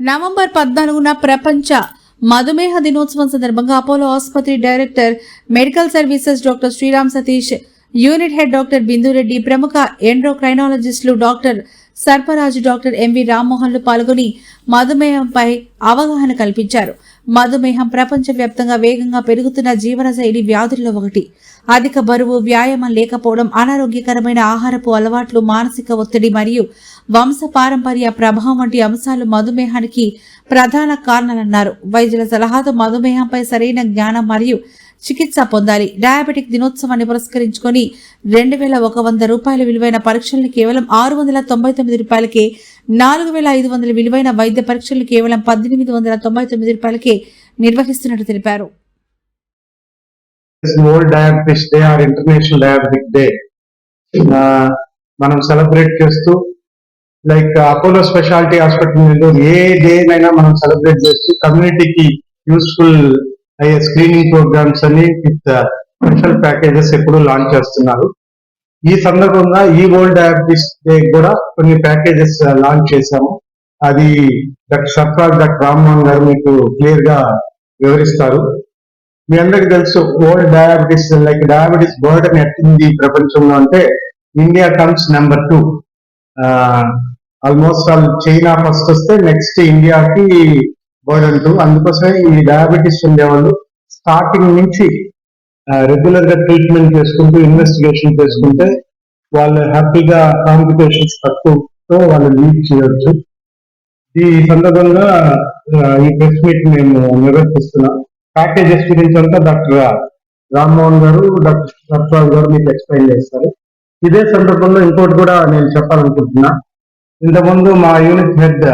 November పద్నాలుగున ప్రపంచ మధుమేహ దినోత్సవం సందర్భంగా అపోలో ఆసుపత్రి director medical services doctor Sriram Satish unit head doctor Bindureddy ప్రముఖ ఎండ్రోక్రైనాలజిస్టులు doctor Sarparaju doctor M V రామ్మోహన్లు పాల్గొని మధుమేహంపై అవగాహన కల్పించారు. మధుమేహం ప్రపంచవ్యాప్తంగా వేగంగా పెరుగుతున్న జీవనశైలి వ్యాధుల్లో ఒకటి. అధిక బరువు వ్యాయామం లేకపోవడం అనారోగ్యకరమైన ఆహారపు అలవాట్లు మానసిక ఒత్తిడి మరియు వంశ పారంపర్య ప్రభావం వంటి అంశాలు మధుమేహానికి ప్రధాన కారణాలన్నారు. వైద్యుల సలహాతో మధుమేహంపై సరైన జ్ఞానం మరియు చికిత్స పొందాలి. డయాబెటిక్ దినోత్సవాన్ని పురస్కరించుకొని రెండు వేల ఒక వంద రూపాయల విలువైన పరీక్షలను కేవలం ఆరు వందల తొంభై తొమ్మిది రూపాయలకే నాలుగు వేల ఐదు వందల విలువైన వైద్య పరీక్షలు కేవలం పద్దెనిమిది వందల తొంభై తొమ్మిది రూపాయలకే నిర్వహిస్తున్నట్టు తెలిపారు. మనం సెలబ్రేట్ చేస్తూ like Apollo speciality hospital Nellore ఏ డేనైనా మనం సెలబ్రేట్ చేస్తూ కమ్యూనిటీకి యూస్ఫుల్ అయ్యే స్క్రీనింగ్ ప్రోగ్రామ్స్ అని విత్ స్పెషల్ ప్యాకేజెస్ ఎప్పుడు లాంచ్ చేస్తున్నారు. ఈ సందర్భంగా ఈ వరల్డ్ డయాబెటిస్ డే కూడా కొన్ని ప్యాకేజెస్ లాంచ్ చేశాము. అది డాక్టర్ సర్ఫరాజ్ డాక్టర్ రామ్మోహన్ గారు మీకు క్లియర్గా వివరిస్తారు. మీ అందరికి తెలుసు world diabetes like diabetes burden ఎట్టింది ప్రపంచంలో అంటే India comes number two. Almost all China first వస్తే నెక్స్ట్ ఇండియాకి బర్డన్ అందుకోసమే ఈ డయాబెటీస్ ఉండేవాళ్ళు స్టార్టింగ్ నుంచి రెగ్యులర్గా ట్రీట్మెంట్ చేసుకుంటూ ఇన్వెస్టిగేషన్ చేసుకుంటే వాళ్ళు హ్యాపీగా కాంప్లికేషన్స్ తక్కువతో వాళ్ళు లీడ్ చేయొచ్చు. ఈ సందర్భంగా ఈ ప్రెస్ మీట్ మేము నిర్వర్తిస్తున్నాం ప్యాకేజెస్ గురించి అంతా డాక్టర్ రామ్మోహన్ గారు డాక్టర్ సత్రాజ్ గారు మీకు ఎక్స్ప్లెయిన్ చేస్తారు. ఇదే సందర్భంలో ఇంకోటి కూడా నేను చెప్పాలనుకుంటున్నా. ఇంతకుముందు మా యూనిట్ హెడ్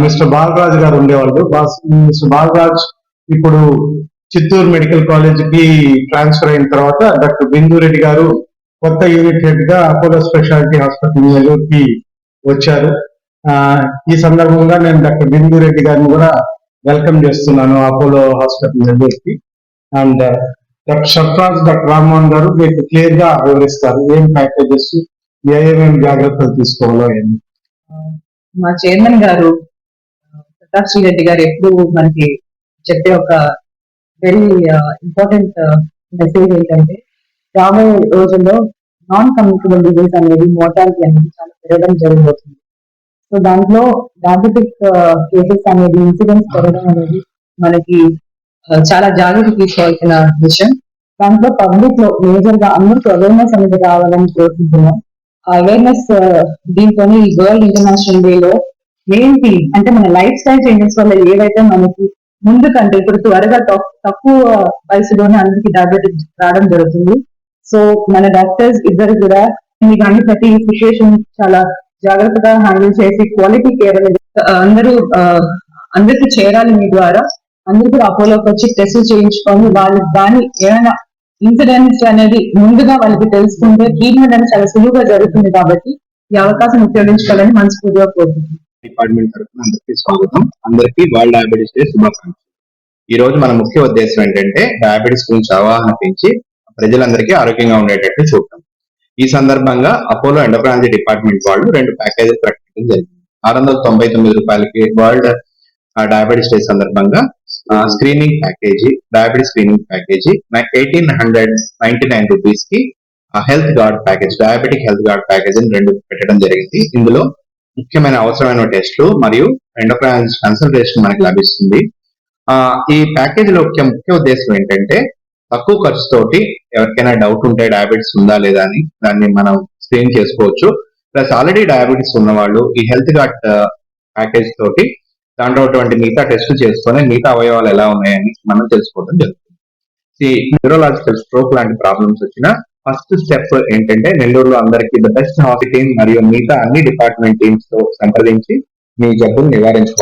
మిస్టర్ బాలరాజ్ గారు ఉండేవాళ్ళు. బాస్- మిస్టర్ బాలరాజ్ ఇప్పుడు చిత్తూరు మెడికల్ కాలేజ్కి ట్రాన్స్ఫర్ అయిన తర్వాత డాక్టర్ బిందు రెడ్డి గారు కొత్త యూనిట్ హెడ్గా అపోలో స్పెషాలిటీ హాస్పిటల్ నెల్లూరుకి వచ్చారు. ఈ సందర్భంగా నేను డాక్టర్ బిందు రెడ్డి గారిని కూడా వెల్కమ్ చేస్తున్నాను అపోలో హాస్పిటల్ నెల్లూరుకి. And doctor Sarfaraz doctor Rammohan garu మీకు క్లియర్గా వివరిస్తారు ఏం ప్యాకేజెస్ ఏమేమి జాగ్రత్తలు తీసుకోవాలో ఏమి మా చైర్మన్ గారు ప్రతాప్ శ్రీ రెడ్డి గారు ఎప్పుడు మనకి చెప్పే ఒక వెరీ ఇంపార్టెంట్ మెసేజ్ ఏంటంటే రాబోయే రోజుల్లో నాన్ కమ్యూనికబుల్ డిజీజ్ అనేది మోర్టాలిటీ అనేది చాలా పెరగడం జరగబోతుంది సో దాంట్లో డయాబెటిక్ కేసెస్ అనేది ఇన్సిడెంట్స్ పెరగడం అనేది మనకి చాలా జాగ్రత్త తీసుకోవాల్సిన విషయం. దాంట్లో పబ్లిక్లో మేజర్గా అందరికీ అవేర్నెస్ అనేది రావాలని కోరుకుంటున్నాం. అవేర్నెస్ uh, దీంతో ఈ వరల్డ్ ఇంటర్నేషనల్ డే లో ఏంటి అంటే మన లైఫ్ స్టైల్ చేంజెస్ వల్ల ఏవైతే మనకి ముందు కంటే ఇప్పుడు త్వరగా తక్కువ వయసులోనే అందరికి డయాబెటిక్ రావడం జరుగుతుంది. సో మన డాక్టర్స్ ఇద్దరు కూడా ఈ కానీ ప్రతి సిచ్యుయేషన్ చాలా జాగ్రత్తగా హ్యాండిల్ చేసి క్వాలిటీ కేర్ అందరూ అందరికి అందరికీ చేరాలి మీ ద్వారా. అందరూ కూడా అపోలోకి వచ్చి టెస్ట్ చేయించుకొని వాళ్ళు దాన్ని ఏమైనా ఇన్సిడెంట్స్ అనేది ముందుగా వాళ్ళకి తెలుసుకుంటే ట్రీట్మెంట్ అనేది చాలా సులువుగా జరుగుతుంది కాబట్టి ఈ అవకాశం ఉపయోగించుకోవాలని మనస్ఫూర్తిగా కోరుకుంటున్నాను. డిపార్ట్మెంట్ తరఫున అందరికీ స్వాగతం. అందరికీ వరల్డ్ డయాబెటీస్ డే శుభాకాంక్షలు. ఈ రోజు మన ముఖ్య ఉద్దేశం ఏంటంటే డయాబెటీస్ గురించి అవగాహన పెంచి ప్రజలందరికీ ఆరోగ్యంగా ఉండేటట్టు చూడటం ఈ సందర్భంగా అపోలో ఎండోక్రాలజీ డిపార్ట్మెంట్ వాళ్ళు రెండు ప్యాకేజెస్ ప్రకటించడం జరిగింది. ఆరు వందల తొంభై తొమ్మిది రూపాయలకి వరల్డ్ డయాబెటీస్ డే సందర్భంగా screening package diabetes screening package eighteen hundred ninety nine రూపీస్కి health guard package diabetic health guard package అని రెండు పెట్టడం జరిగింది. ఇందులో ముఖ్యమైన అవసరమైన టెస్టులు మరియు ఎండోక్రైనాలజిస్ట్ కన్సల్టేషన్ మనకి లభిస్తుంది. ఆ ఈ ప్యాకేజ్లో ముఖ్య ముఖ్య ఉద్దేశం ఏంటంటే తక్కువ ఖర్చుతోటి ఎవరికైనా డౌట్ ఉంటే డయాబెటీస్ ఉందా లేదా అని దాన్ని మనం స్క్రీన్ చేసుకోవచ్చు. ప్లస్ ఆల్రెడీ డయాబెటీస్ ఉన్న వాళ్ళు ఈ హెల్త్ గార్డ్ ప్యాకేజ్ తోటి దాంట్లో ఉన్నటువంటి మిగతా టెస్ట్ చేసుకొని మిగతా అవయవాలు ఎలా ఉన్నాయని మనం తెలుసుకోవడం జరుగుతుంది. న్యూరోలాజికల్ స్ట్రోక్ లాంటి ప్రాబ్లమ్స్ వచ్చిన ఫస్ట్ స్టెప్ ఏంటంటే నెల్లూరులో అందరికీ ద బెస్ట్ హాస్పిటల్ మరియు మిగతా అన్ని డిపార్ట్మెంట్ టీమ్స్తో సంప్రదించి మీ జబ్బును నివారించుకోవాలి.